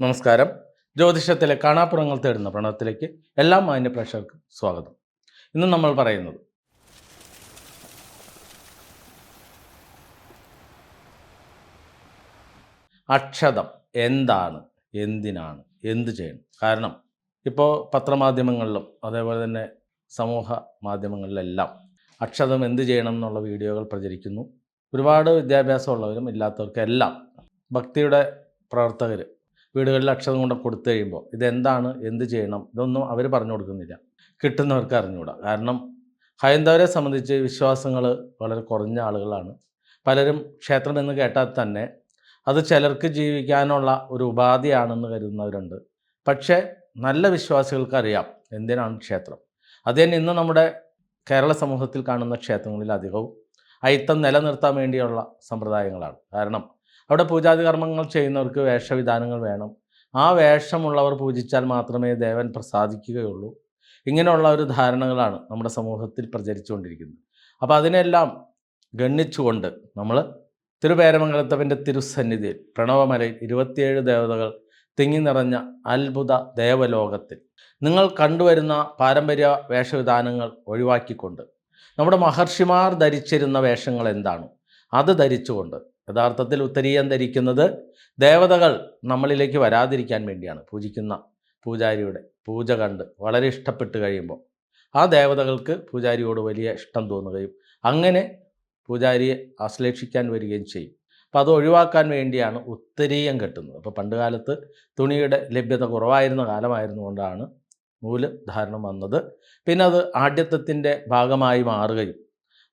നമസ്കാരം. ജ്യോതിഷത്തിലെ കാണാപ്പുറങ്ങൾ തേടുന്ന പ്രണവത്തിലേക്ക് എല്ലാ മാന്യ പ്രേക്ഷകർക്കും സ്വാഗതം. ഇന്ന് നമ്മൾ പറയുന്നത് അക്ഷതം എന്താണ്? എന്തിനാണ്? എന്ത് ചെയ്യണം? കാരണം ഇപ്പോൾ പത്രമാധ്യമങ്ങളിലും അതേപോലെ തന്നെ സമൂഹ മാധ്യമങ്ങളിലെല്ലാം അക്ഷതം എന്ത് ചെയ്യണം എന്നുള്ള വീഡിയോകൾ പ്രചരിക്കുന്നു. ഒരുപാട് വിദ്യാഭ്യാസമുള്ളവരും ഇല്ലാത്തവർക്കെല്ലാം ഭക്തിയുടെ പ്രവർത്തകർ വീടുകളിൽ അക്ഷരം കൊണ്ട് കൊടുത്തു കഴിയുമ്പോൾ ഇതെന്താണ്? എന്ത് ചെയ്യണം? ഇതൊന്നും അവർ പറഞ്ഞു കൊടുക്കുന്നില്ല. കിട്ടുന്നവർക്ക് അറിഞ്ഞുകൂടാ. കാരണം ഹൈന്ദവരെ സംബന്ധിച്ച് വിശ്വാസങ്ങൾ വളരെ കുറഞ്ഞ ആളുകളാണ്. പലരും ക്ഷേത്രം എന്ന് കേട്ടാൽ തന്നെ അത് ചിലർക്ക് ജീവിക്കാനുള്ള ഒരു ഉപാധിയാണെന്ന് കരുതുന്നവരുണ്ട്. പക്ഷേ നല്ല വിശ്വാസികൾക്ക് അറിയാം എന്തിനാണ് ക്ഷേത്രം. അത് തന്നെ ഇന്ന് നമ്മുടെ കേരള സമൂഹത്തിൽ കാണുന്ന ക്ഷേത്രങ്ങളിൽ അധികവും അയിത്തം നിലനിർത്താൻ വേണ്ടിയുള്ള സമ്പ്രദായങ്ങളാണ്. കാരണം അവിടെ പൂജാതി കർമ്മങ്ങൾ ചെയ്യുന്നവർക്ക് വേഷവിധാനങ്ങൾ വേണം. ആ വേഷമുള്ളവർ പൂജിച്ചാൽ മാത്രമേ ദേവൻ പ്രസാദിക്കുകയുള്ളൂ. ഇങ്ങനെയുള്ള ഒരു ധാരണകളാണ് നമ്മുടെ സമൂഹത്തിൽ പ്രചരിച്ചുകൊണ്ടിരിക്കുന്നത്. അപ്പോൾ അതിനെല്ലാം ഗണ്ണിച്ചുകൊണ്ട് നമ്മൾ തിരുപേരമംഗലത്തവന്റെ തിരുസന്നിധിയിൽ പ്രണവമലയിൽ ഇരുപത്തിയേഴ് ദേവതകൾ തിങ്ങി നിറഞ്ഞ അത്ഭുത ദേവലോകത്തിൽ നിങ്ങൾ കണ്ടുവരുന്ന പാരമ്പര്യ വേഷവിധാനങ്ങൾ ഒഴിവാക്കിക്കൊണ്ട് നമ്മുടെ മഹർഷിമാർ ധരിച്ചിരുന്ന വേഷങ്ങൾ എന്താണ്? അത് ധരിച്ചുകൊണ്ട് യഥാർത്ഥത്തിൽ ഉത്തരീയം ധരിക്കുന്നത് ദേവതകൾ നമ്മളിലേക്ക് വരാതിരിക്കാൻ വേണ്ടിയാണ്. പൂജിക്കുന്ന പൂജാരിയുടെ പൂജ കണ്ട് വളരെ ഇഷ്ടപ്പെട്ട് കഴിയുമ്പോൾ ആ ദേവതകൾക്ക് പൂജാരിയോട് വലിയ ഇഷ്ടം തോന്നുകയും അങ്ങനെ പൂജാരിയെ ആശ്ലേഷിക്കാൻ വരികയും ചെയ്യും. അപ്പോൾ അത് ഒഴിവാക്കാൻ വേണ്ടിയാണ് ഉത്തരീയം കെട്ടുന്നത്. അപ്പോൾ പണ്ട് കാലത്ത് തുണിയുടെ ലഭ്യത കുറവായിരുന്ന കാലമായിരുന്നു കൊണ്ടാണ് നൂൽ ധാരണം വന്നത്. പിന്നെ അത് ആഢ്യത്വത്തിന്റെ ഭാഗമായി മാറുകയും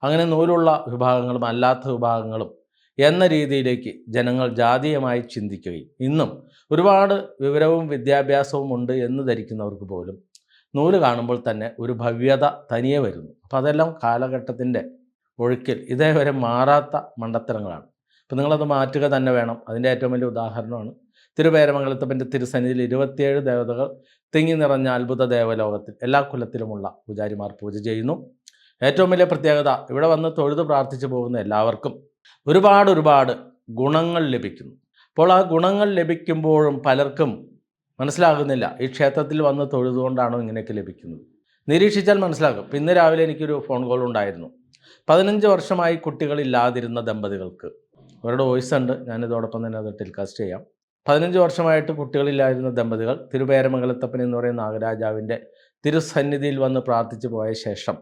അങ്ങനെ നൂലുള്ള വിഭാഗങ്ങളും അല്ലാത്ത വിഭാഗങ്ങളും എന്ന രീതിയിലേക്ക് ജനങ്ങൾ ജാതീയമായി ചിന്തിക്കുകയും. ഇന്നും ഒരുപാട് വിവരവും വിദ്യാഭ്യാസവും ഉണ്ട് എന്ന് ധരിക്കുന്നവർക്ക് പോലും നൂൽ കാണുമ്പോൾ തന്നെ ഒരു ഭവ്യത തനിയെ വരുന്നു. അപ്പം അതെല്ലാം കാലഘട്ടത്തിന്റെ ഒഴുക്കിൽ ഇതേവരെ മാറാത്ത മണ്ടത്തരങ്ങളാണ്. അപ്പം നിങ്ങളത് മാറ്റുക തന്നെ വേണം. അതിന്റെ ഏറ്റവും വലിയ ഉദാഹരണമാണ് തിരുപേരമംഗലത്തപ്പന്റെ തിരുസന്നിധിയിൽ ഇരുപത്തിയേഴ് ദേവതകൾ തിങ്ങി നിറഞ്ഞ അത്ഭുത ദേവലോകത്തിൽ എല്ലാ കുലത്തിലുമുള്ള പൂജാരിമാർ പൂജ ചെയ്യുന്നു. ഏറ്റവും വലിയ പ്രത്യേകത ഇവിടെ വന്ന് തൊഴുത് പ്രാർത്ഥിച്ചു പോകുന്ന എല്ലാവർക്കും ഒരുപാട് ഒരുപാട് ഗുണങ്ങൾ ലഭിക്കുന്നു. അപ്പോൾ ആ ഗുണങ്ങൾ ലഭിക്കുമ്പോഴും പലർക്കും മനസ്സിലാകുന്നില്ല ഈ ക്ഷേത്രത്തിൽ വന്ന് തൊഴുതുകൊണ്ടാണോ ഇങ്ങനെയൊക്കെ ലഭിക്കുന്നത്. നിരീക്ഷിച്ചാൽ മനസ്സിലാകും. ഇന്ന് രാവിലെ എനിക്കൊരു ഫോൺ കോൾ ഉണ്ടായിരുന്നു. പതിനഞ്ച് വർഷമായി കുട്ടികളില്ലാതിരുന്ന ദമ്പതികൾക്ക്. അവരുടെ വോയിസ് ഉണ്ട്. ഞാനിതോടൊപ്പം തന്നെ അത് ടെലികാസ്റ്റ് ചെയ്യാം. പതിനഞ്ച് വർഷമായിട്ട് കുട്ടികളില്ലായിരുന്ന ദമ്പതികൾ തിരുവേരമംഗലത്തപ്പൻ എന്ന് പറയുന്ന നാഗരാജാവിന്റെ തിരുസന്നിധിയിൽ വന്ന് പ്രാർത്ഥിച്ചു പോയ ശേഷം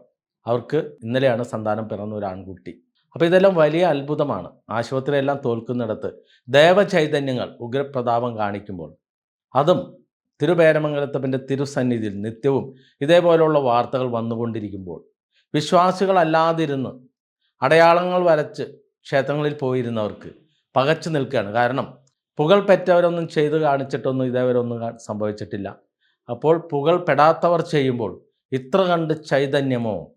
അവർക്ക് ഇന്നലെയാണ് സന്താനം പിറന്ന ഒരു ആൺകുട്ടി. അപ്പോൾ ഇതെല്ലാം വലിയ അത്ഭുതമാണ്. ആശുപത്രിയെല്ലാം തോൽക്കുന്നിടത്ത് ദേവചൈതന്യങ്ങൾ ഉഗ്രപ്രതാപം കാണിക്കുമ്പോൾ അതും തിരുപേരമംഗലത്തപ്പന്റെ തിരുസന്നിധിയിൽ നിത്യവും ഇതേപോലെയുള്ള വാർത്തകൾ വന്നുകൊണ്ടിരിക്കുമ്പോൾ വിശ്വാസികളല്ലാതിരുന്ന് അടയാളങ്ങൾ വരച്ച് ക്ഷേത്രങ്ങളിൽ പോയിരുന്നവർക്ക് പകച്ചു നിൽക്കുകയാണ്. കാരണം പുകൾ പെറ്റവരൊന്നും ചെയ്ത് കാണിച്ചിട്ടൊന്നും ഇതേവരെ ഒന്നും സംഭവിച്ചിട്ടില്ല. അപ്പോൾ പുകൾ പെടാത്തവർ ചെയ്യുമ്പോൾ ഇത്ര കണ്ട് ചൈതന്യമോ?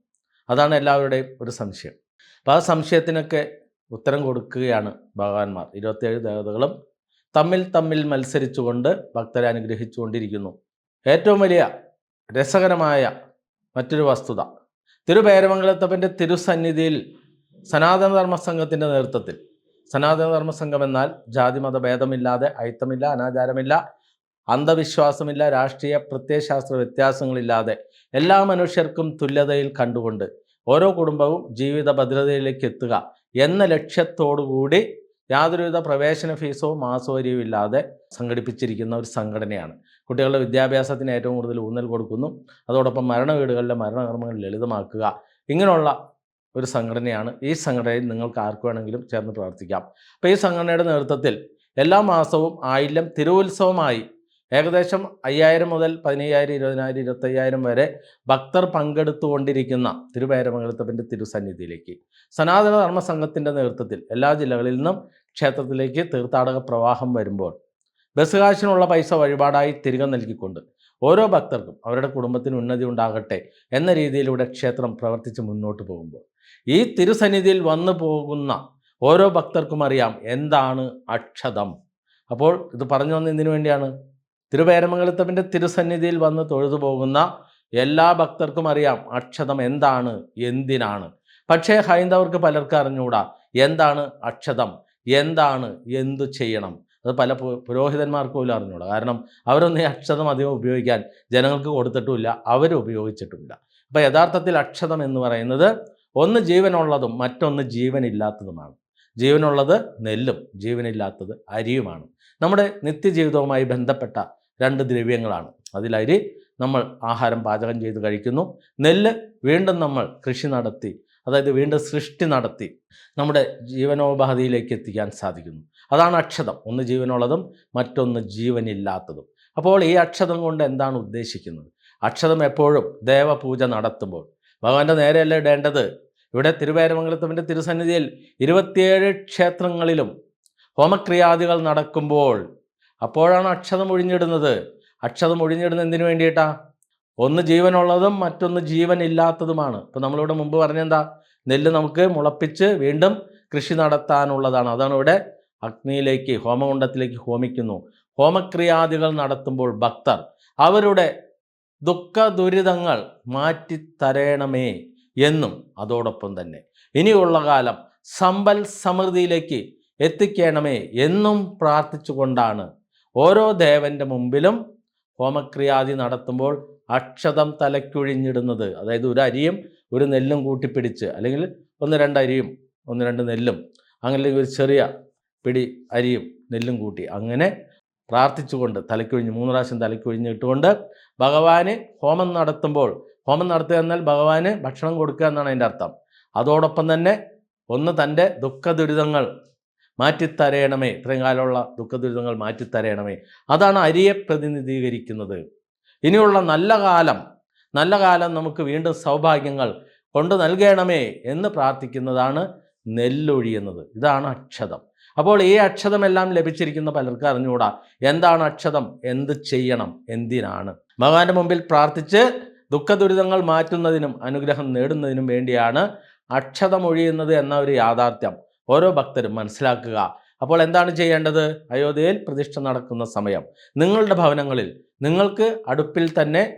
അതാണ് എല്ലാവരുടെയും ഒരു സംശയം. അപ്പോൾ ആ സംശയത്തിനൊക്കെ ഉത്തരം കൊടുക്കുകയാണ് ഭഗവാന്മാർ. ഇരുപത്തിയേഴ് ദേവതകളും തമ്മിൽ തമ്മിൽ മത്സരിച്ചുകൊണ്ട് ഭക്തരെ അനുഗ്രഹിച്ചുകൊണ്ടിരിക്കുന്നു. ഏറ്റവും വലിയ രസകരമായ മറ്റൊരു വസ്തുത തിരുപേരമംഗലത്തപ്പന്റെ തിരുസന്നിധിയിൽ സനാതനധർമ്മ സംഘത്തിന്റെ നേതൃത്വത്തിൽ. സനാതനധർമ്മ സംഘം എന്നാൽ ജാതിമത ഭേദമില്ലാതെ അയിത്തമില്ല അനാചാരമില്ല അന്ധവിശ്വാസമില്ല രാഷ്ട്രീയ പ്രത്യയശാസ്ത്ര വ്യത്യാസങ്ങളില്ലാതെ എല്ലാ മനുഷ്യർക്കും തുല്യതയിൽ കണ്ടുകൊണ്ട് ഓരോ കുടുംബവും ജീവിത ഭദ്രതയിലേക്ക് എത്തുക എന്ന ലക്ഷ്യത്തോടുകൂടി യാതൊരുവിധ പ്രവേശന ഫീസോ മാസവരിയോ ഇല്ലാതെ സംഘടിപ്പിച്ചിരിക്കുന്ന ഒരു സംഘടനയാണ്. കുട്ടികളുടെ വിദ്യാഭ്യാസത്തിന് ഏറ്റവും കൂടുതൽ ഊന്നൽ കൊടുക്കുന്നു. അതോടൊപ്പം മരണ വീടുകളിലെ മരണകർമ്മങ്ങൾ ലളിതമാക്കുക. ഇങ്ങനെയുള്ള ഒരു സംഘടനയാണ് ഈ സംഘടനയിൽ നിങ്ങൾക്ക് ആർക്ക് വേണമെങ്കിലും ചേർന്ന് പ്രവർത്തിക്കാം. അപ്പോൾ ഈ സംഘടനയുടെ നേതൃത്വത്തിൽ എല്ലാ മാസവും ആയില്യം തിരുവുത്സവമായി ഏകദേശം അയ്യായിരം മുതൽ പതിനയ്യായിരം ഇരുപതിനായിരം ഇരുപത്തയ്യായിരം വരെ ഭക്തർ പങ്കെടുത്തുകൊണ്ടിരിക്കുന്ന തിരുവൈരമംഗലത്തപ്പന്റെ തിരുസന്നിധിയിലേക്ക്. സനാതന ധർമ്മ സംഘത്തിന്റെ നേതൃത്വത്തിൽ എല്ലാ ജില്ലകളിൽ നിന്നും ക്ഷേത്രത്തിലേക്ക് തീർത്ഥാടക പ്രവാഹം വരുമ്പോൾ ബസ് കാശിനുള്ള പൈസ വഴിപാടായി തിരികെ നൽകിക്കൊണ്ട് ഓരോ ഭക്തർക്കും അവരുടെ കുടുംബത്തിന് ഉന്നതി ഉണ്ടാകട്ടെ എന്ന രീതിയിലൂടെ ക്ഷേത്രം പ്രവർത്തിച്ച് മുന്നോട്ട് പോകുമ്പോൾ ഈ തിരുസന്നിധിയിൽ വന്നു പോകുന്ന ഓരോ ഭക്തർക്കും അറിയാം എന്താണ് അക്ഷതം. അപ്പോൾ ഇത് പറഞ്ഞു വന്ന വേണ്ടിയാണ്? തിരുവേരമംഗലത്തപ്പന്റെ തിരുസന്നിധിയിൽ വന്ന് തൊഴുതു പോകുന്ന എല്ലാ ഭക്തർക്കും അറിയാം അക്ഷതം എന്താണ് എന്തിനാണ്. പക്ഷേ ഹൈന്ദവർക്ക് പലർക്കും അറിഞ്ഞുകൂടാ എന്താണ് അക്ഷതം എന്താണ് എന്തു ചെയ്യണം. അത് പല പുരോഹിതന്മാർക്ക് പോലും അറിഞ്ഞുകൂടാ. കാരണം അവരൊന്നും ഈ അക്ഷതം അധികം ഉപയോഗിക്കാൻ ജനങ്ങൾക്ക് കൊടുത്തിട്ടുമില്ല അവർ ഉപയോഗിച്ചിട്ടുമില്ല. അപ്പോൾ യഥാർത്ഥത്തിൽ അക്ഷതം എന്ന് പറയുന്നത് ഒന്ന് ജീവനുള്ളതും മറ്റൊന്ന് ജീവനില്ലാത്തതുമാണ്. ജീവനുള്ളത് നെല്ലും ജീവനില്ലാത്തത് അരിയുമാണ്. നമ്മുടെ നിത്യജീവിതവുമായി ബന്ധപ്പെട്ട രണ്ട് ദ്രവ്യങ്ങളാണ്. അതിലരി നമ്മൾ ആഹാരം പാചകം ചെയ്ത് കഴിക്കുന്നു. നെല്ല് വീണ്ടും നമ്മൾ കൃഷി നടത്തി അതായത് വീണ്ടും സൃഷ്ടി നടത്തി നമ്മുടെ ജീവനോപാധിയിലേക്ക് എത്തിക്കാൻ സാധിക്കുന്നു. അതാണ് അക്ഷതം. ഒന്ന് ജീവനുള്ളതും മറ്റൊന്ന് ജീവനില്ലാത്തതും. അപ്പോൾ ഈ അക്ഷതം കൊണ്ട് എന്താണ് ഉദ്ദേശിക്കുന്നത്? അക്ഷതം എപ്പോഴും ദേവപൂജ നടത്തുമ്പോൾ ഭഗവാന്റെ നേരെയല്ല ഇടേണ്ടത്? ഇവിടെ തിരുവേരമംഗലത്തവന്റെ തിരുസന്നിധിയിൽ ഇരുപത്തിയേഴ് ക്ഷേത്രങ്ങളിലും ഹോമക്രിയാദികൾ നടക്കുമ്പോൾ അപ്പോഴാണ് അക്ഷതം ഒഴിഞ്ഞിടുന്നത്. അക്ഷതം ഒഴിഞ്ഞിടുന്നത് എന്തിനു വേണ്ടിയിട്ടാ? ഒന്ന് ജീവനുള്ളതും മറ്റൊന്ന് ജീവനില്ലാത്തതുമാണ്. ഇപ്പം നമ്മളിവിടെ മുമ്പ് പറഞ്ഞെന്താ? നെല്ല് നമുക്ക് മുളപ്പിച്ച് വീണ്ടും കൃഷി നടത്താനുള്ളതാണ്. അതാണ് ഇവിടെ അഗ്നിയിലേക്ക് ഹോമകുണ്ടത്തിലേക്ക് ഹോമിക്കുന്നു. ഹോമക്രിയാദികൾ നടത്തുമ്പോൾ ഭക്തർ അവരുടെ ദുഃഖ ദുരിതങ്ങൾ മാറ്റിത്തരേണമേ എന്നും അതോടൊപ്പം തന്നെ. ഇനിയുള്ള കാലം സമ്പൽ സമൃദ്ധിയിലേക്ക് എത്തിക്കണമേ എന്നും പ്രാർത്ഥിച്ചുകൊണ്ടാണ് ഓരോ ദേവന്റെ മുമ്പിലും ഹോമക്രിയാദി നടത്തുമ്പോൾ അക്ഷതം തലയ്ക്കൊഴിഞ്ഞിടുന്നത്. അതായത് ഒരു അരിയും ഒരു നെല്ലും കൂട്ടിപ്പിടിച്ച് അല്ലെങ്കിൽ ഒന്ന് രണ്ട് അരിയും ഒന്ന് രണ്ട് നെല്ലും അങ്ങനെ ഒരു ചെറിയ പിടി അരിയും നെല്ലും കൂട്ടി അങ്ങനെ പ്രാർത്ഥിച്ചുകൊണ്ട് തലയ്ക്കൊഴിഞ്ഞ് മൂന്ന് പ്രാവശ്യം തലയ്ക്കൊഴിഞ്ഞിട്ടുകൊണ്ട് ഭഗവാന് ഹോമം നടത്തുമ്പോൾ ഹോമം നടത്തുക എന്നാൽ ഭഗവാന് ഭക്ഷണം കൊടുക്കുക എന്നാണ് അതിന്റെ അർത്ഥം. അതോടൊപ്പം തന്നെ ഒന്ന് തന്റെ ദുഃഖ ദുരിതങ്ങൾ മാറ്റിത്തരയണമേ. ഇത്രയും കാലമുള്ള ദുഃഖ ദുരിതങ്ങൾ മാറ്റിത്തരയണമേ. അതാണ് അരിയെ പ്രതിനിധീകരിക്കുന്നത്. ഇനിയുള്ള നല്ല കാലം നല്ല കാലം നമുക്ക് വീണ്ടും സൗഭാഗ്യങ്ങൾ കൊണ്ടു നൽകണമേ എന്ന് പ്രാർത്ഥിക്കുന്നതാണ് നെല്ലൊഴിയുന്നത് ഇതാണ് അക്ഷതം. അപ്പോൾ ഈ അക്ഷതമെല്ലാം ലഭിച്ചിരിക്കുന്ന പലർക്കും അറിഞ്ഞുകൂടാ. എന്താണ് അക്ഷതം? എന്ത് ചെയ്യണം? എന്തിനാണ്? ഭഗവാന്റെ മുമ്പിൽ പ്രാർത്ഥിച്ച് ദുഃഖ ദുരിതങ്ങൾ മാറ്റുന്നതിനും അനുഗ്രഹം നേടുന്നതിനും വേണ്ടിയാണ് അക്ഷതമൊഴിയുന്നത് എന്ന ഒരു യാഥാർത്ഥ്യം. ഓരോ ഭക്തരും മനസ്സിലാക്കുക. അപ്പോൾ എന്താണ് ചെയ്യേണ്ടത്? അയോധ്യയിൽ പ്രതിഷ്ഠ നടക്കുന്ന സമയം. നിങ്ങളുടെ ഭവനങ്ങളിൽ നിങ്ങൾക്ക് അടുപ്പിൽ തന്നെ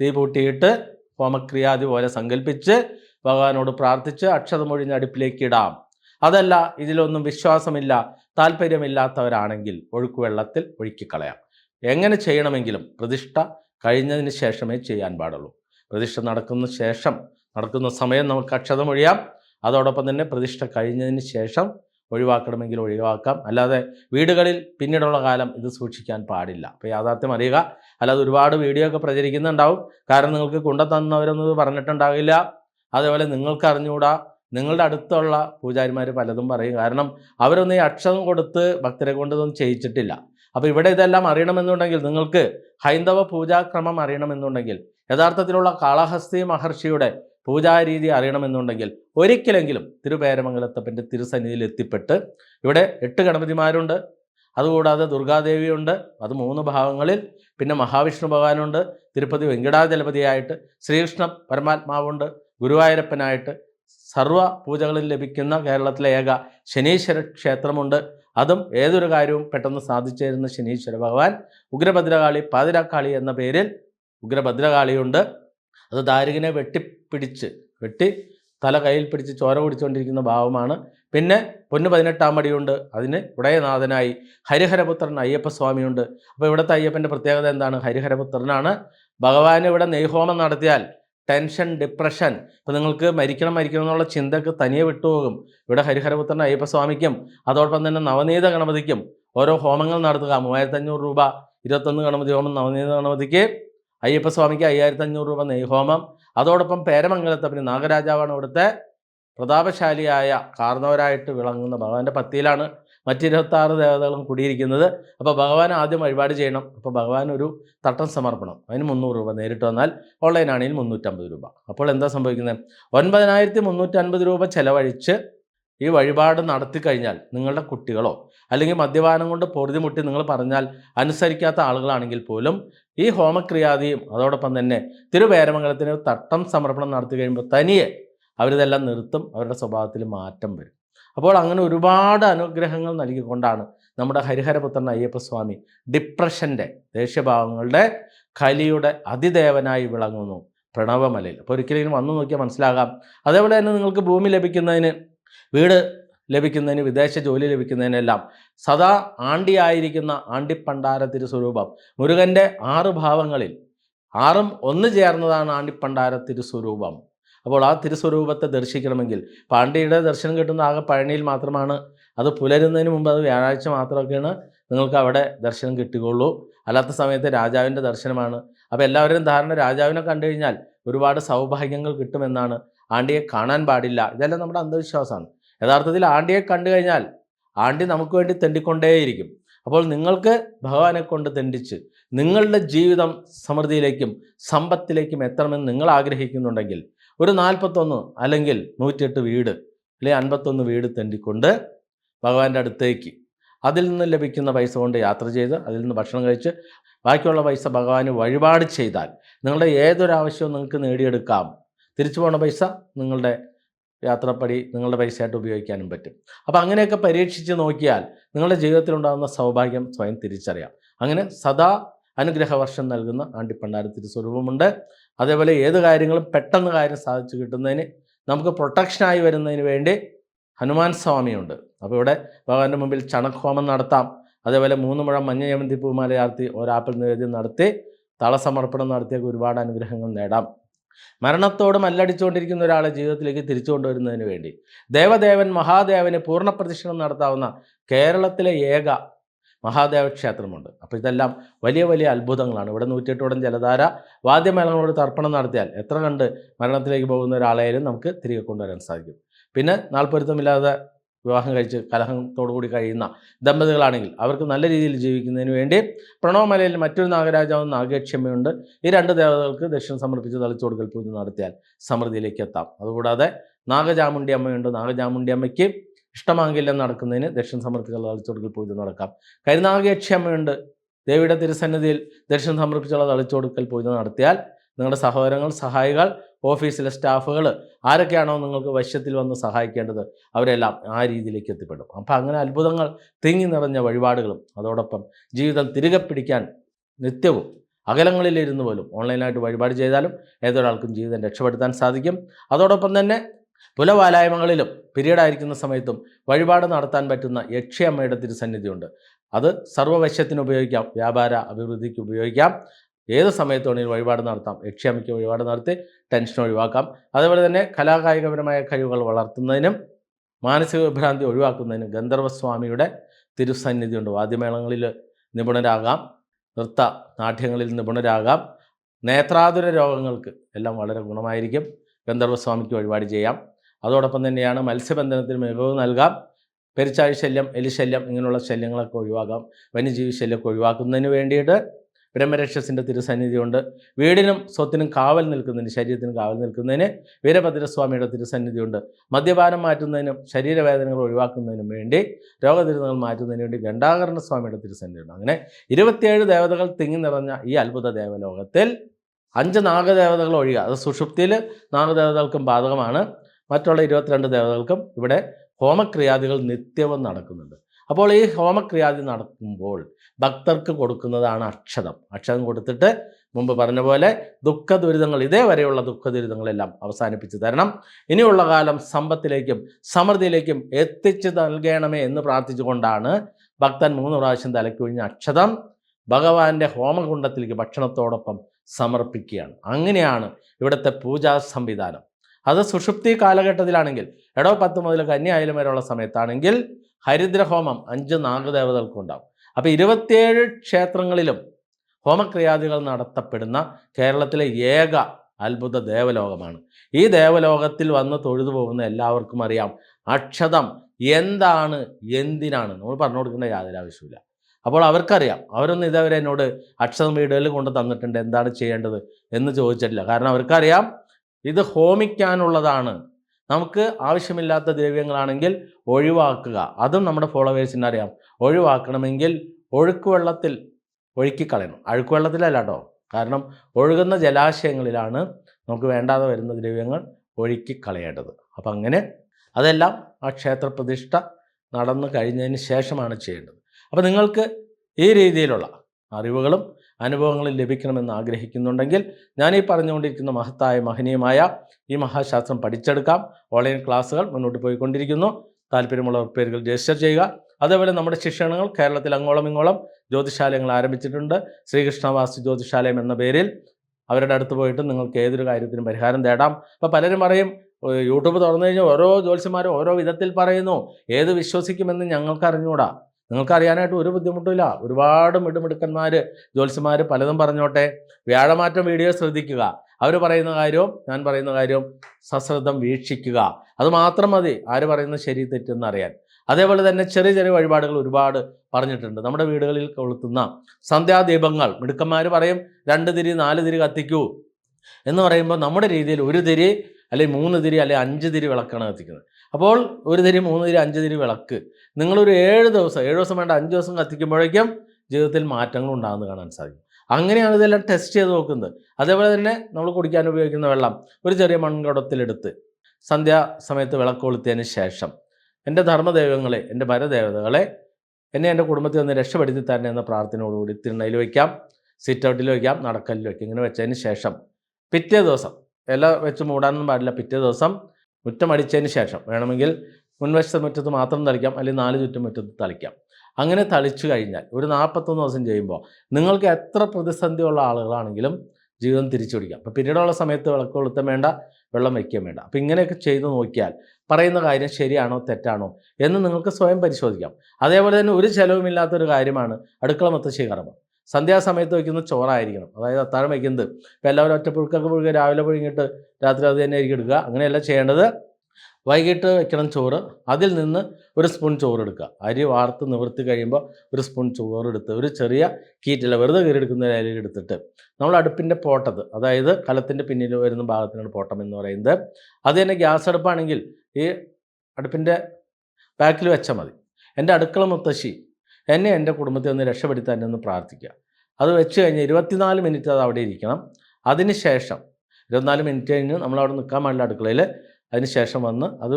തീ പൂട്ടിയിട്ട് ഹോമക്രിയാദി പോലെ സങ്കല്പിച്ച് ഭഗവാനോട് പ്രാർത്ഥിച്ച് അക്ഷതമൊഴിഞ്ഞ് അടുപ്പിലേക്ക് ഇടാം. അതല്ല ഇതിലൊന്നും വിശ്വാസമില്ല താല്പര്യമില്ലാത്തവരാണെങ്കിൽ ഒഴുക്ക് വെള്ളത്തിൽ ഒഴുക്കിക്കളയാം. എങ്ങനെ ചെയ്യണമെങ്കിലും പ്രതിഷ്ഠ കഴിഞ്ഞതിന് ശേഷമേ ചെയ്യാൻ പാടുള്ളൂ. പ്രതിഷ്ഠ നടക്കുന്ന ശേഷം നടക്കുന്ന സമയം നമുക്ക് അക്ഷതമൊഴിയാം. അതോടൊപ്പം തന്നെ പ്രതിഷ്ഠ കഴിഞ്ഞതിന് ശേഷം ഒഴിവാക്കണമെങ്കിൽ ഒഴിവാക്കാം. അല്ലാതെ വീടുകളിൽ പിന്നീടുള്ള കാലം ഇത് സൂക്ഷിക്കാൻ പാടില്ല. അപ്പോൾ യാഥാർത്ഥ്യം അറിയുക. അല്ലാതെ ഒരുപാട് വീഡിയോ ഒക്കെ പ്രചരിക്കുന്നുണ്ടാവും. കാരണം നിങ്ങൾക്ക് കൊണ്ടു തന്നവരൊന്നും ഇത് പറഞ്ഞിട്ടുണ്ടാകില്ല. അതേപോലെ നിങ്ങൾക്ക് അറിഞ്ഞുകൂടാ. നിങ്ങളുടെ അടുത്തുള്ള പൂജാരിമാർ പലതും പറയും. കാരണം അവരൊന്നും ഈ അക്ഷരം കൊടുത്ത് ഭക്തരെ കൊണ്ടൊന്നും ചെയ്യിച്ചിട്ടില്ല. അപ്പോൾ ഇവിടെ ഇതെല്ലാം അറിയണമെന്നുണ്ടെങ്കിൽ നിങ്ങൾക്ക് ഹൈന്ദവ പൂജാക്രമം അറിയണമെന്നുണ്ടെങ്കിൽ യഥാർത്ഥത്തിലുള്ള കാളഹസ്തി മഹർഷിയുടെ പൂജാരീതി അറിയണമെന്നുണ്ടെങ്കിൽ ഒരിക്കലെങ്കിലും തിരുപേരമംഗലത്തപ്പന്റെ തിരുസന്നിധിയിൽ എത്തിപ്പെട്ട് ഇവിടെ എട്ട് ഗണപതിമാരുണ്ട്. അതുകൂടാതെ ദുർഗാദേവിയുണ്ട്. അത് മൂന്ന് ഭാഗങ്ങളിൽ പിന്നെ മഹാവിഷ്ണു ഭഗവാനുണ്ട്. തിരുപ്പതി വെങ്കടാചലപതിയായിട്ട് ശ്രീകൃഷ്ണ പരമാത്മാവുണ്ട്. ഗുരുവായൂരപ്പനായിട്ട് സർവ പൂജകളിൽ ലഭിക്കുന്ന കേരളത്തിലെ ഏക ശനീശ്വര ക്ഷേത്രമുണ്ട്. അതും ഏതൊരു കാര്യവും പെട്ടെന്ന് സാധിച്ചു തരുന്ന ശനീശ്വര ഭഗവാൻ. ഉഗ്രഭദ്രകാളി പാതിരാക്കാളി എന്ന പേരിൽ ഉഗ്രഭദ്രകാളിയുണ്ട്. അത് ദാരികനെ വെട്ടിപ്പിടിച്ച് വെട്ടി തല കയ്യിൽ പിടിച്ച് ചോര കുടിച്ചുകൊണ്ടിരിക്കുന്ന ഭാവമാണ്. പിന്നെ പൊന്ന് പതിനെട്ടാം മടിയുണ്ട് അതിന് ഉടയനാഥനായി ഹരിഹരപുത്രൻ അയ്യപ്പസ്വാമിയുണ്ട്. അപ്പോൾ ഇവിടുത്തെ അയ്യപ്പന്റെ പ്രത്യേകത എന്താണ്? ഹരിഹരപുത്രനാണ്. ഭഗവാൻ ഇവിടെ നെയ്ഹോമം നടത്തിയാൽ ടെൻഷൻ ഡിപ്രഷൻ ഇപ്പം നിങ്ങൾക്ക് മരിക്കണം മരിക്കണം എന്നുള്ള ചിന്തക്ക് തനിയെ വിട്ടുപോകും. ഇവിടെ ഹരിഹരപുത്രൻ അയ്യപ്പസ്വാമിക്കും അതോടൊപ്പം തന്നെ നവനീത ഗണപതിക്കും ഓരോ ഹോമങ്ങൾ നടത്തുക. മൂവായിരത്തി അഞ്ഞൂറ് രൂപ ഇരുപത്തൊന്ന് ഗണപതി ഹോമം നവനീത ഗണപതിക്ക് അയ്യപ്പസ്വാമിക്ക് അയ്യായിരത്തി അഞ്ഞൂറ് രൂപ നെയ്ഹോമം. അതോടൊപ്പം പേരമംഗലത്തപ്പന് നാഗരാജാവാണ് ഇവിടുത്തെ പ്രതാപശാലിയായ കാർന്നവരായിട്ട് വിളങ്ങുന്ന ഭഗവാന്റെ പത്തിയിലാണ് മറ്റിരുപത്താറ് ദേവതകളും കൂടിയിരിക്കുന്നത്. അപ്പോൾ ഭഗവാൻ ആദ്യം വഴിപാട് ചെയ്യണം. അപ്പോൾ ഭഗവാൻ ഒരു തട്ടം സമർപ്പണം. അതിന് മുന്നൂറ് രൂപ നേരിട്ട് വന്നാൽ ഓൺലൈൻ ആണെങ്കിൽ മുന്നൂറ്റമ്പത് രൂപ. അപ്പോൾ എന്താ സംഭവിക്കുന്നത്? ഒൻപതിനായിരത്തി മുന്നൂറ്റൻപത് രൂപ ചെലവഴിച്ച് ഈ വഴിപാട് നടത്തി കഴിഞ്ഞാൽ നിങ്ങളുടെ കുട്ടികളോ അല്ലെങ്കിൽ മദ്യപാനം കൊണ്ട് പൊറുതിമുട്ടി നിങ്ങൾ പറഞ്ഞാൽ അനുസരിക്കാത്ത ആളുകളാണെങ്കിൽ പോലും ഈ ഹോമക്രിയാദിയും അതോടൊപ്പം തന്നെ തിരുവേരമംഗലത്തിന് തട്ടം സമർപ്പണം നടത്തി കഴിയുമ്പോൾ തനിയെ അവരിതെല്ലാം നിർത്തും അവരുടെ സ്വഭാവത്തിൽ മാറ്റം വരും. അപ്പോൾ അങ്ങനെ ഒരുപാട് അനുഗ്രഹങ്ങൾ നൽകിക്കൊണ്ടാണ് നമ്മുടെ ഹരിഹരപുത്രൻ അയ്യപ്പസ്വാമി ഡിപ്രഷന്റെ ദേഷ്യഭാവങ്ങളുടെ കലിയുടെ അതിദേവനായി വിളങ്ങുന്നു പ്രണവമലയിൽ. അപ്പോൾ ഒരിക്കലും വന്നു നോക്കിയാൽ മനസ്സിലാകാം. അതേപോലെ തന്നെ നിങ്ങൾക്ക് ഭൂമി ലഭിക്കുന്നതിന് വീട് ലഭിക്കുന്നതിന് വിദേശ ജോലി ലഭിക്കുന്നതിനെല്ലാം സദാ ആണ്ടിയായിരിക്കുന്ന ആണ്ടിപ്പണ്ടാര തിരുസ്വരൂപം മുരുകന്റെ ആറ് ഭാവങ്ങളിൽ ആറും ഒന്ന് ചേർന്നതാണ് ആണ്ടിപ്പണ്ടാര തിരുസ്വരൂപം അപ്പോൾ ആ തിരുസ്വരൂപത്തെ ദർശിക്കണമെങ്കിൽ പാണ്ഡ്യയുടെ ദർശനം കിട്ടുന്ന ആകെ പഴനിയിൽ മാത്രമാണ്. അത് പുലരുന്നതിന് മുമ്പ് അത് വ്യാഴാഴ്ച മാത്രമൊക്കെയാണ് നിങ്ങൾക്ക് അവിടെ ദർശനം കിട്ടുകയുള്ളൂ. അല്ലാത്ത സമയത്ത് രാജാവിന്റെ ദർശനമാണ്. അപ്പോൾ എല്ലാവരും ധാരണ രാജാവിനെ കണ്ടു കഴിഞ്ഞാൽ ഒരുപാട് സൗഭാഗ്യങ്ങൾ കിട്ടുമെന്നാണ് ആണ്ടിയെ കാണാൻ പാടില്ല. ഇതെല്ലാം നമ്മുടെ അന്ധവിശ്വാസമാണ്. യഥാർത്ഥത്തിൽ ആണ്ടിയെ കണ്ടു കഴിഞ്ഞാൽ ആണ്ടി നമുക്ക് വേണ്ടി തെണ്ടിക്കൊണ്ടേയിരിക്കും. അപ്പോൾ നിങ്ങൾക്ക് ഭഗവാനെ കൊണ്ട് തെണ്ടിച്ച് നിങ്ങളുടെ ജീവിതം സമൃദ്ധിയിലേക്കും സമ്പത്തിലേക്കും എത്തണമെന്ന് നിങ്ങൾ ആഗ്രഹിക്കുന്നുണ്ടെങ്കിൽ ഒരു നാൽപ്പത്തൊന്ന് അല്ലെങ്കിൽ നൂറ്റിയെട്ട് വീട് അല്ലെങ്കിൽ അൻപത്തൊന്ന് വീട് തെണ്ടിക്കൊണ്ട് ഭഗവാന്റെ അടുത്തേക്ക് അതിൽ നിന്ന് ലഭിക്കുന്ന പൈസ കൊണ്ട് യാത്ര ചെയ്ത് അതിൽ നിന്ന് ഭക്ഷണം കഴിച്ച് ബാക്കിയുള്ള പൈസ ഭഗവാന് വഴിപാട് ചെയ്താൽ നിങ്ങളുടെ ഏതൊരാവശ്യവും നിങ്ങൾക്ക് നേടിയെടുക്കാം. തിരിച്ചു പോണ പൈസ നിങ്ങളുടെ യാത്രപ്പടി നിങ്ങളുടെ പൈസയായിട്ട് ഉപയോഗിക്കാനും പറ്റും. അപ്പോൾ അങ്ങനെയൊക്കെ പരീക്ഷിച്ച് നോക്കിയാൽ നിങ്ങളുടെ ജീവിതത്തിലുണ്ടാകുന്ന സൗഭാഗ്യം സ്വയം തിരിച്ചറിയാം. അങ്ങനെ സദാ അനുഗ്രഹവർഷം നൽകുന്ന ആണ്ടിപ്പണ്ണാര തിരുസ്വരൂപമുണ്ട്. അതേപോലെ ഏത് കാര്യങ്ങളും പെട്ടെന്ന് കാര്യം സാധിച്ചു കിട്ടുന്നതിന് നമുക്ക് പ്രൊട്ടക്ഷനായി വരുന്നതിന് വേണ്ടി ഹനുമാൻ സ്വാമിയുണ്ട്. അപ്പോൾ ഇവിടെ ഭഗവാന്റെ മുമ്പിൽ ചണക്കോമം നടത്താം. അതേപോലെ മൂന്ന് മുഴം മഞ്ഞ യമന്തി പൂമാലയാർത്തി ഒരാപ്പിൽ നിവേദ്യം നടത്തി തളസമർപ്പണം നടത്തിയൊക്കെ ഒരുപാട് അനുഗ്രഹങ്ങൾ നേടാം. മരണത്തോട് മല്ലടിച്ചുകൊണ്ടിരിക്കുന്ന ഒരാളെ ജീവിതത്തിലേക്ക് തിരിച്ചു കൊണ്ടുവരുന്നതിന് വേണ്ടി. ദേവദേവൻ മഹാദേവന് പൂർണ പ്രദക്ഷിണം നടത്താവുന്ന കേരളത്തിലെ ഏക മഹാദേവ ക്ഷേത്രമുണ്ട് അപ്പോൾ ഇതെല്ലാം വലിയ വലിയ അത്ഭുതങ്ങളാണ്. ഇവിടെ നൂറ്റിയെട്ടോടം ജലധാര വാദ്യമേളങ്ങളോട് തർപ്പണം നടത്തിയാൽ എത്ര കണ്ട് മരണത്തിലേക്ക് പോകുന്ന ഒരാളെയാലും നമുക്ക് തിരികെ കൊണ്ടുവരാൻ സാധിക്കും. പിന്നെ നാൾപ്പൊരുത്തമില്ലാതെ വിവാഹം കഴിച്ച് കലഹത്തോടു കൂടി കഴിയുന്ന ദമ്പതികളാണെങ്കിൽ അവർക്ക് നല്ല രീതിയിൽ ജീവിക്കുന്നതിന് വേണ്ടി പ്രണവമലയിൽ മറ്റൊരു നാഗരാജാവും നാഗേക്ഷമയുണ്ട് ഈ രണ്ട് ദേവതകൾക്ക് ദക്ഷിണ സമർപ്പിച്ച് തളിച്ചു പൂജ നടത്തിയാൽ സമൃദ്ധിയിലേക്ക് എത്താം. അതുകൂടാതെ നാഗചാമുണ്ടി അമ്മയുണ്ട്. നാഗചാമുണ്ടി അമ്മയ്ക്ക് ഇഷ്ടമാങ്കില്യം നടക്കുന്നതിന് ദക്ഷിണ സമർപ്പിച്ചുള്ള തളിച്ചു പൂജ നടക്കാം. കരുനാഗേക്ഷി അമ്മയുണ്ട് ദേവിയുടെ തിരുസന്നിധിയിൽ ദക്ഷിണ സമർപ്പിച്ചുള്ള തളിച്ചു കൊടുക്കൽ പൂജ നടത്തിയാൽ നിങ്ങളുടെ സഹോദരങ്ങൾ സഹായികൾ ഓഫീസിലെ സ്റ്റാഫുകൾ ആരൊക്കെയാണോ നിങ്ങൾക്ക് വശ്യത്തിൽ വന്ന് സഹായിക്കേണ്ടത് അവരെല്ലാം ആ രീതിയിലേക്ക് എത്തിപ്പെടും. അപ്പോൾ അങ്ങനെ അത്ഭുതങ്ങൾ തിങ്ങി നിറഞ്ഞ വഴിപാടുകളും അതോടൊപ്പം ജീവിതം തിരികെ പിടിക്കാൻ നിത്യവും അകലങ്ങളിലിരുന്ന് പോലും ഓൺലൈനായിട്ട് വഴിപാട് ചെയ്താലും ഏതൊരാൾക്കും ജീവിതം രക്ഷപ്പെടുത്താൻ സാധിക്കും. അതോടൊപ്പം തന്നെ പുലവാലായ്മകളിലും പീരീഡായിരിക്കുന്ന സമയത്തും വഴിപാട് നടത്താൻ പറ്റുന്ന യക്ഷിയമ്മയുടെ തിരുസന്നിധിയുണ്ട്. അത് സർവവശ്യത്തിന് ഉപയോഗിക്കാം വ്യാപാര അഭിവൃദ്ധിക്ക് ഉപയോഗിക്കാം. ഏത് സമയത്ത് വേണമെങ്കിലും വഴിപാട് നടത്താം. യക്ഷിയമ്മയ്ക്ക് വഴിപാട് നടത്തി ടെൻഷൻ ഒഴിവാക്കാം. അതേപോലെ തന്നെ കലാകായികപരമായ കഴിവുകൾ വളർത്തുന്നതിനും മാനസിക വിഭ്രാന്തി ഒഴിവാക്കുന്നതിനും ഗന്ധർവസ്വാമിയുടെ തിരുസന്നിധിയുണ്ട് വാദ്യമേളങ്ങളിൽ നിപുണരാകാം. നൃത്ത നാട്യങ്ങളിൽ നിപുണരാകാം. നേത്രാതുര രോഗങ്ങൾക്ക് എല്ലാം വളരെ ഗുണമായിരിക്കും. ഗന്ധർവസ്വാമിക്ക് വഴിപാട് ചെയ്യാം. അതോടൊപ്പം തന്നെയാണ് മത്സ്യബന്ധനത്തിന് മികവ് നൽകാം. പെരിച്ചാഴി ശല്യം എലിശല്യം ഇങ്ങനെയുള്ള ശല്യങ്ങളൊക്കെ ഒഴിവാക്കാം. വന്യജീവി ശല്യമൊക്കെ ഒഴിവാക്കുന്നതിന് വേണ്ടിയിട്ട് ബ്രഹ്മരക്ഷസിന്റെ തിരുസന്നിധിയുണ്ട് വീടിനും സ്വത്തിനും കാവൽ നിൽക്കുന്നതിന് ശരീരത്തിനും കാവൽ നിൽക്കുന്നതിന് വീരഭദ്രസ്വാമിയുടെ തിരുസന്നിധിയുണ്ട് മദ്യപാനം മാറ്റുന്നതിനും ശരീരവേദനകൾ ഒഴിവാക്കുന്നതിനും വേണ്ടി രോഗതിരുന്നങ്ങൾ മാറ്റുന്നതിന് വേണ്ടി ഗണ്ടാകരണ സ്വാമിയുടെ തിരുസന്നിധിയുണ്ട് അങ്ങനെ ഇരുപത്തിയേഴ് ദേവതകൾ തിങ്ങി നിറഞ്ഞ ഈ അത്ഭുത ദേവലോകത്തിൽ അഞ്ച് നാഗദേവതകൾ ഒഴിയുക. അത് സുഷുപ്തിയിൽ നാഗദേവതകൾക്കും ബാധകമാണ്. മറ്റുള്ള ഇരുപത്തിരണ്ട് ദേവതകൾക്കും ഇവിടെ ഹോമക്രിയാദികൾ നിത്യവും നടക്കുന്നുണ്ട്. അപ്പോൾ ഈ ഹോമക്രിയാദി നടക്കുമ്പോൾ ഭക്തർക്ക് കൊടുക്കുന്നതാണ് അക്ഷതം. അക്ഷതം കൊടുത്തിട്ട് മുമ്പ് പറഞ്ഞ പോലെ ദുഃഖ ദുരിതങ്ങൾ ഇതേവരെയുള്ള ദുഃഖ ദുരിതങ്ങളെല്ലാം അവസാനിപ്പിച്ച് തരണം. ഇനിയുള്ള കാലം സമ്പത്തിലേക്കും സമൃദ്ധിയിലേക്കും എത്തിച്ചു നൽകണമേ എന്ന് പ്രാർത്ഥിച്ചുകൊണ്ടാണ് ഭക്തൻ മൂന്ന് പ്രാവശ്യം തലക്കൊഴിഞ്ഞ അക്ഷതം ഭഗവാന്റെ ഹോമകുണ്ടത്തിലേക്ക് ഭക്ഷണത്തോടൊപ്പം സമർപ്പിക്കുകയാണ്. അങ്ങനെയാണ് ഇവിടുത്തെ പൂജാ സംവിധാനം. അത് സുഷുപ്തി കാലഘട്ടത്തിലാണെങ്കിൽ എടോ പത്ത് മുതൽ കന്യായാലും വരെയുള്ള സമയത്താണെങ്കിൽ ഹരിദ്രഹോമം അഞ്ച് നാഗദേവതകൾക്കും ഉണ്ടാവും അപ്പോൾ ഇരുപത്തിയേഴ് ക്ഷേത്രങ്ങളിലും ഹോമക്രിയാദികൾ നടത്തപ്പെടുന്ന കേരളത്തിലെ ഏക അത്ഭുത ദേവലോകമാണ്. ഈ ദേവലോകത്തിൽ വന്ന് തൊഴുതു പോകുന്ന എല്ലാവർക്കും അറിയാം അക്ഷതം എന്താണ് എന്തിനാണ്? നമ്മൾ പറഞ്ഞു കൊടുക്കേണ്ട യാതൊരു ആവശ്യമില്ല അപ്പോൾ അവർക്കറിയാം അവരൊന്നും ഇതേവരെ എന്നോട് അക്ഷതം വീടുകളിൽ കൊണ്ട് തന്നിട്ടുണ്ട് എന്താണ് ചെയ്യേണ്ടത് എന്ന് ചോദിച്ചിട്ടില്ല. കാരണം അവർക്കറിയാം ഇത് ഹോമിക്കാനുള്ളതാണ്. നമുക്ക് ആവശ്യമില്ലാത്ത ദ്രവ്യങ്ങളാണെങ്കിൽ ഒഴിവാക്കുക. അതും നമ്മുടെ ഫോളോവേഴ്സിന് അറിയാം. ഒഴിവാക്കണമെങ്കിൽ ഒഴുക്കുവെള്ളത്തിൽ ഒഴുക്കിക്കളയണം. അഴുക്കുവെള്ളത്തിലല്ല കേട്ടോ കാരണം ഒഴുകുന്ന ജലാശയങ്ങളിലാണ് നമുക്ക് വേണ്ടാതെ വരുന്ന ദ്രവ്യങ്ങൾ ഒഴുക്കിക്കളയേണ്ടത്. അപ്പം അങ്ങനെ അതെല്ലാം ആ ക്ഷേത്രപ്രതിഷ്ഠ നടന്നു കഴിഞ്ഞതിന് ശേഷമാണ് ചെയ്യേണ്ടത്. അപ്പോൾ നിങ്ങൾക്ക് ഈ രീതിയിലുള്ള അറിവുകളും അനുഭവങ്ങളും ലഭിക്കണമെന്ന് ആഗ്രഹിക്കുന്നുണ്ടെങ്കിൽ ഞാൻ ഈ പറഞ്ഞുകൊണ്ടിരിക്കുന്ന മഹത്തായ മഹനീയമായ ഈ മഹാശാസ്ത്രം പഠിച്ചെടുക്കാം. ഓൺലൈൻ ക്ലാസ്സുകൾ മുന്നോട്ട് പോയിക്കൊണ്ടിരിക്കുന്നു. താല്പര്യമുള്ളവർ പേരുകൾ രജിസ്റ്റർ ചെയ്യുക. അതേപോലെ നമ്മുടെ ശിക്ഷണങ്ങൾ കേരളത്തിൽ അങ്ങോളം ഇങ്ങോളം ജ്യോതിശാലയങ്ങൾ ആരംഭിച്ചിട്ടുണ്ട്. ശ്രീകൃഷ്ണവാസ്തു ജ്യോതിശാലയം എന്ന പേരിൽ അവരുടെ അടുത്ത് പോയിട്ട് നിങ്ങൾക്ക് ഏതൊരു കാര്യത്തിനും പരിഹാരം തേടാം. അപ്പോൾ പലരും പറയും യൂട്യൂബ് തുറന്നു കഴിഞ്ഞാൽ ഓരോ ജ്യോത്സ്യന്മാരും ഓരോ വിധത്തിൽ പറയുന്നു. ഏത് വിശ്വസിക്കുമെന്ന് ഞങ്ങൾക്ക് നിങ്ങൾക്കറിയാനായിട്ട് നിങ്ങൾക്ക് അറിയാനായിട്ട് ഒരു ബുദ്ധിമുട്ടില്ല ഒരുപാട് മിടുമിടുക്കന്മാർ ജ്യോത്സ്യന്മാർ പലതും പറഞ്ഞോട്ടെ. വ്യാഴമാറ്റം വീഡിയോ ശ്രദ്ധിക്കുക. അവർ പറയുന്ന കാര്യവും ഞാൻ പറയുന്ന കാര്യവും സശ്രദ്ധം വീക്ഷിക്കുക. അത് മാത്രം മതി. ആര് പറയുന്ന ശരി തെറ്റെന്ന് അറിയാൻ. അതേപോലെ തന്നെ ചെറിയ ചെറിയ വഴിപാടുകൾ ഒരുപാട് പറഞ്ഞിട്ടുണ്ട്. നമ്മുടെ വീടുകളിൽ കൊളുത്തുന്ന സന്ധ്യാദീപങ്ങൾ. മിടുക്കന്മാർ പറയും രണ്ട് തിരി നാല് തിരി കത്തിക്കൂ. എന്ന് പറയുമ്പോൾ നമ്മുടെ രീതിയിൽ ഒരു തിരി അല്ലെങ്കിൽ മൂന്ന് തിരി അല്ലെങ്കിൽ അഞ്ച് തിരി വിളക്കാണ് കത്തിക്കുന്നത്. അപ്പോൾ ഒരു തിരി മൂന്ന് തിരി അഞ്ച് തിരി വിളക്ക്. നിങ്ങളൊരു ഏഴ് ദിവസം ഏഴ് ദിവസം വേണ്ട അഞ്ച് ദിവസം കത്തിക്കുമ്പോഴേക്കും ജീവിതത്തിൽ മാറ്റങ്ങൾ ഉണ്ടാകുന്നത് കാണാൻ സാധിക്കും. അങ്ങനെയാണ് ഇതെല്ലാം ടെസ്റ്റ് ചെയ്ത് നോക്കുന്നത്. അതേപോലെ തന്നെ നമ്മൾ കുടിക്കാൻ ഉപയോഗിക്കുന്ന വെള്ളം ഒരു ചെറിയ മൺകുടത്തിലെടുത്ത് സന്ധ്യാ സമയത്ത് വിളക്ക് കൊളുത്തിയതിന് ശേഷം എന്റെ ധർമ്മദൈവങ്ങളെ എന്റെ ഭരദേവതകളെ എന്നെ എന്റെ കുടുംബത്തിൽ നിന്ന് രക്ഷപ്പെടുത്തി തരണം എന്ന പ്രാർത്ഥനയോടുകൂടി തിണ്ണയിൽ വയ്ക്കാം സിറ്റ് ഔട്ടിൽ വയ്ക്കാം നടക്കലിൽ വയ്ക്കാം ഇങ്ങനെ വെച്ചതിന് ശേഷം പിറ്റേ ദിവസം ഇല വെച്ച് മൂടാനൊന്നും പാടില്ല പിറ്റേ ദിവസം മുറ്റമടിച്ചതിന് ശേഷം വേണമെങ്കിൽ മുൻവശത്തെ മുറ്റത്ത് മാത്രം തളിക്കാം അല്ലെങ്കിൽ നാല് ചുറ്റും മുറ്റത്ത് തളിക്കാം. അങ്ങനെ തളിച്ചു കഴിഞ്ഞാൽ ഒരു നാൽപ്പത്തൊന്ന് ദിവസം ചെയ്യുമ്പോൾ നിങ്ങൾക്ക് എത്ര പ്രതിസന്ധിയുള്ള ആളുകളാണെങ്കിലും ജീവിതം തിരിച്ചു പിടിക്കാം അപ്പോൾ പിന്നീടുള്ള സമയത്ത് വിളക്ക് കൊളുത്തം വേണ്ട വെള്ളം വയ്ക്കുകയും വേണ്ട. അപ്പോൾ ഇങ്ങനെയൊക്കെ ചെയ്തു നോക്കിയാൽ പറയുന്ന കാര്യം ശരിയാണോ തെറ്റാണോ എന്ന് നിങ്ങൾക്ക് സ്വയം പരിശോധിക്കാം. അതേപോലെ തന്നെ ഒരു ചെലവുമില്ലാത്തൊരു കാര്യമാണ് അടുക്കള മത്തശ്ശി കർമ്മം സന്ധ്യാസമയത്ത് വയ്ക്കുന്ന ചോറായിരിക്കണം. അതായത് അത്താഴം വയ്ക്കുന്നത്. ഇപ്പോൾ എല്ലാവരും ഒറ്റപ്പുഴുക്കൊക്കെ പുഴുക്കുക പുഴുക രാവിലെ പുഴുങ്ങിയിട്ട് രാത്രി അത് തന്നെ ആയിരിക്കും എടുക്കുക. അങ്ങനെയല്ല ചെയ്യേണ്ടത്. വൈകിട്ട് വെക്കണം ചോറ്. അതിൽ നിന്ന് ഒരു സ്പൂൺ ചോറ് എടുക്കുക അരി വാർത്ത് നിവർത്തി കഴിയുമ്പോൾ ഒരു സ്പൂൺ ചോറ് എടുത്ത് ഒരു ചെറിയ കീറ്റില വെറുതെ ഒരു ഇലയിൽ എടുത്തിട്ട് നമ്മൾ അടുപ്പിന്റെ പോട്ടത് അതായത് കലത്തിന്റെ പിന്നിൽ വരുന്ന ഭാഗത്തിനാണ് പോട്ടം എന്ന് പറയുന്നത്. അത് തന്നെ ഗ്യാസ് അടുപ്പാണെങ്കിൽ ഈ അടുപ്പിന്റെ ബാക്കിൽ വെച്ചാൽ മതി. എന്റെ അടുക്കള മുത്തശ്ശി എന്നെ എന്റെ കുടുംബത്തെ ഒന്ന് രക്ഷപ്പെടുത്താൻ ഒന്ന് പ്രാർത്ഥിക്കുക. അത് വെച്ച് കഴിഞ്ഞ് ഇരുപത്തിനാല് മിനിറ്റ് അത് അവിടെ ഇരിക്കണം. അതിന് ശേഷം ഇരുപത്തിനാല് മിനിറ്റ് കഴിഞ്ഞ് നമ്മൾ അവിടെ നിൽക്കാൻ പാടില്ല അടുക്കളയിൽ. അതിന് ശേഷം വന്ന് അത്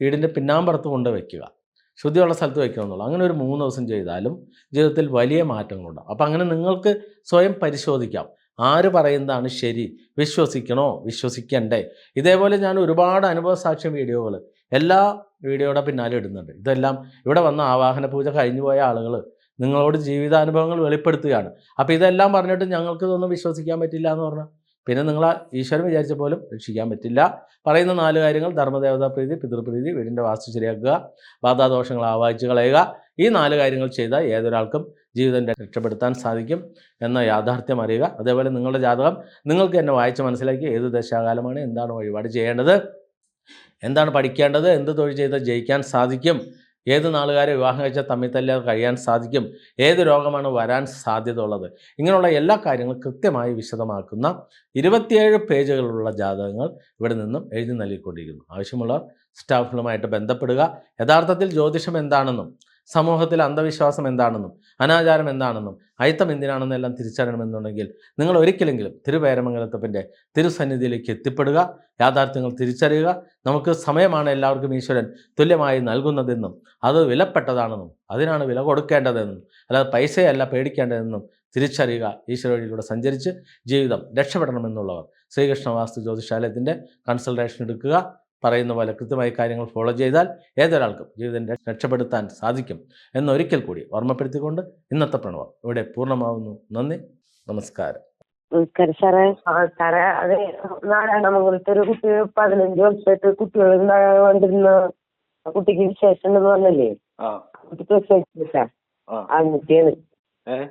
വീടിന്റെ പിന്നാമ്പുറത്ത് കൊണ്ട് വയ്ക്കുക ശുദ്ധിയുള്ള സ്ഥലത്ത് വയ്ക്കണമെന്നുള്ളൂ അങ്ങനെ ഒരു മൂന്ന് ദിവസം ചെയ്താലും ജീവിതത്തിൽ വലിയ മാറ്റങ്ങളുണ്ടാകും. അപ്പം അങ്ങനെ നിങ്ങൾക്ക് സ്വയം പരിശോധിക്കാം. ആര് പറയുന്നതാണ് ശരി? വിശ്വസിക്കണോ? വിശ്വസിക്കണ്ടേ? ഇതേപോലെ ഞാൻ ഒരുപാട് അനുഭവ സാക്ഷ്യം വീഡിയോകൾ എല്ലാ വീഡിയോയുടെ പിന്നാലെ ഇടുന്നുണ്ട്. ഇതെല്ലാം ഇവിടെ വന്ന ആവാഹന പൂജ കഴിഞ്ഞു പോയ ആളുകൾ നിങ്ങളോട് ജീവിതാനുഭവങ്ങൾ വെളിപ്പെടുത്തുകയാണ്. അപ്പോൾ ഇതെല്ലാം പറഞ്ഞിട്ട് ഞങ്ങൾക്ക് ഇതൊന്നും വിശ്വസിക്കാൻ പറ്റില്ല എന്ന് പറഞ്ഞാൽ പിന്നെ നിങ്ങൾ ഈശ്വരൻ വിചാരിച്ച പോലും രക്ഷിക്കാൻ പറ്റില്ല. പറയുന്ന നാല് കാര്യങ്ങൾ ധർമ്മദേവതാ പ്രീതി പിതൃപ്രീതി വീടിന്റെ വാസ്തു ശരിയാക്കുക ബാധാദോഷങ്ങൾ ആവാഹിച്ച് കളയുക. ഈ നാല് കാര്യങ്ങൾ ചെയ്താൽ ഏതൊരാൾക്കും ജീവിതം രക്ഷപ്പെടുത്താൻ സാധിക്കും എന്ന യാഥാർത്ഥ്യം അറിയുക. അതേപോലെ നിങ്ങളുടെ ജാതകം നിങ്ങൾക്ക് എന്നെ വായിച്ച് മനസ്സിലാക്കി ഏത് ദശാകാലമാണ് എന്താണ് വഴിപാട് ചെയ്യേണ്ടത് എന്താണ് പഠിക്കേണ്ടത് എന്ത് തൊഴിൽ ചെയ്താൽ ജയിക്കാൻ സാധിക്കും ഏത് നാളുകാരെ വിവാഹം കഴിച്ചാൽ തമ്മിൽ തല്ലാതെ കഴിയാൻ സാധിക്കും? ഏത് രോഗമാണ് വരാൻ സാധ്യത ഉള്ളത് ഇങ്ങനെയുള്ള എല്ലാ കാര്യങ്ങളും കൃത്യമായി വിശദമാക്കുന്ന ഇരുപത്തിയേഴ് പേജുകളുള്ള ജാതകങ്ങൾ ഇവിടെ നിന്നും എഴുതി നൽകിക്കൊണ്ടിരിക്കുന്നു. ആവശ്യമുള്ളവർ സ്റ്റാഫുകളുമായിട്ട് ബന്ധപ്പെടുക. യഥാർത്ഥത്തിൽ ജ്യോതിഷം എന്താണെന്നും സമൂഹത്തിൽ അന്ധവിശ്വാസം എന്താണെന്നും അനാചാരം എന്താണെന്നും അയിത്തം എന്തിനാണെന്നും എല്ലാം തിരിച്ചറിയണമെന്നുണ്ടെങ്കിൽ നിങ്ങൾ ഒരിക്കലെങ്കിലും തിരുപേരമംഗലത്തപ്പന്റെ തിരുസന്നിധിയിലേക്ക് എത്തിപ്പെടുക യാഥാർത്ഥ്യങ്ങൾ തിരിച്ചറിയുക. നമുക്ക് സമയമാണ് എല്ലാവർക്കും ഈശ്വരൻ തുല്യമായി നൽകുന്നതെന്നും അത് വിലപ്പെട്ടതാണെന്നും അതിനാണ് വില കൊടുക്കേണ്ടതെന്നും അല്ലാതെ പൈസയല്ല പേടിക്കേണ്ടതെന്നും തിരിച്ചറിയുക. ഈശ്വരവഴിയിലൂടെ സഞ്ചരിച്ച് ജീവിതം രക്ഷപ്പെടണമെന്നുള്ളവർ ശ്രീകൃഷ്ണ വാസ്തു ജ്യോതിശാലയത്തിന്റെ കൺസൾട്ടേഷൻ എടുക്കുക. പറയുന്ന പോലെ കൃത്യമായി കാര്യങ്ങൾ ഫോളോ ചെയ്താൽ ഏതൊരാൾക്കും ജീവിതം രക്ഷ- രക്ഷപ്പെടുത്താൻ സാധിക്കും എന്നൊരിക്കൽ കൂടി ഓർമ്മപ്പെടുത്തിക്കൊണ്ട് ഇന്നത്തെ പ്രണവം ഇവിടെ പൂർണമാവുന്നു. നന്ദി. നമസ്കാരം. നമസ്കാരം സാറേ. സാറേ അതെ നാരായണമംഗലത്തെ ഒരു കുട്ടി പതിനഞ്ച് വർഷമായിട്ട് കുട്ടികൾ ഉണ്ടാകൊണ്ടിരുന്ന കുട്ടിക്ക് വിശേഷം ഉണ്ടെന്ന് പറഞ്ഞല്ലേ? ആ. കുട്ടി ആ. ഏ?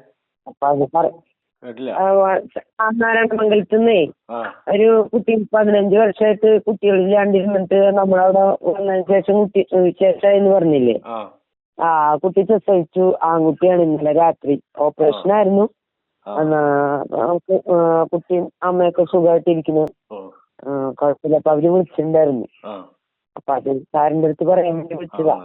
അപ്പൊ അത് പറ നാരായണമംഗലത്തുനിന്നേ ഒരു കുട്ടി പതിനഞ്ച് വർഷമായിട്ട് കുട്ടികളില്ലാണ്ടിരുന്നിട്ട് നമ്മളവിടെ വന്നതിന് ശേഷം കുട്ടി ശേഷമായെന്ന് പറഞ്ഞില്ലേ? ആ. കുട്ടി പ്രസവിച്ചു. ആൺകുട്ടിയാണ് ഇന്നലെ രാത്രി. ഓപ്പറേഷൻ ആയിരുന്നു. കുട്ടിയും അമ്മയൊക്കെ സുഖമായിട്ടിരിക്കുന്നു കുഴപ്പമില്ല. അപ്പൊ അവർ വിളിച്ചിട്ടുണ്ടായിരുന്നു. അപ്പൊ അത് സാറിന്റെ അടുത്ത് പറയാൻ വേണ്ടി വിളിച്ചതാ.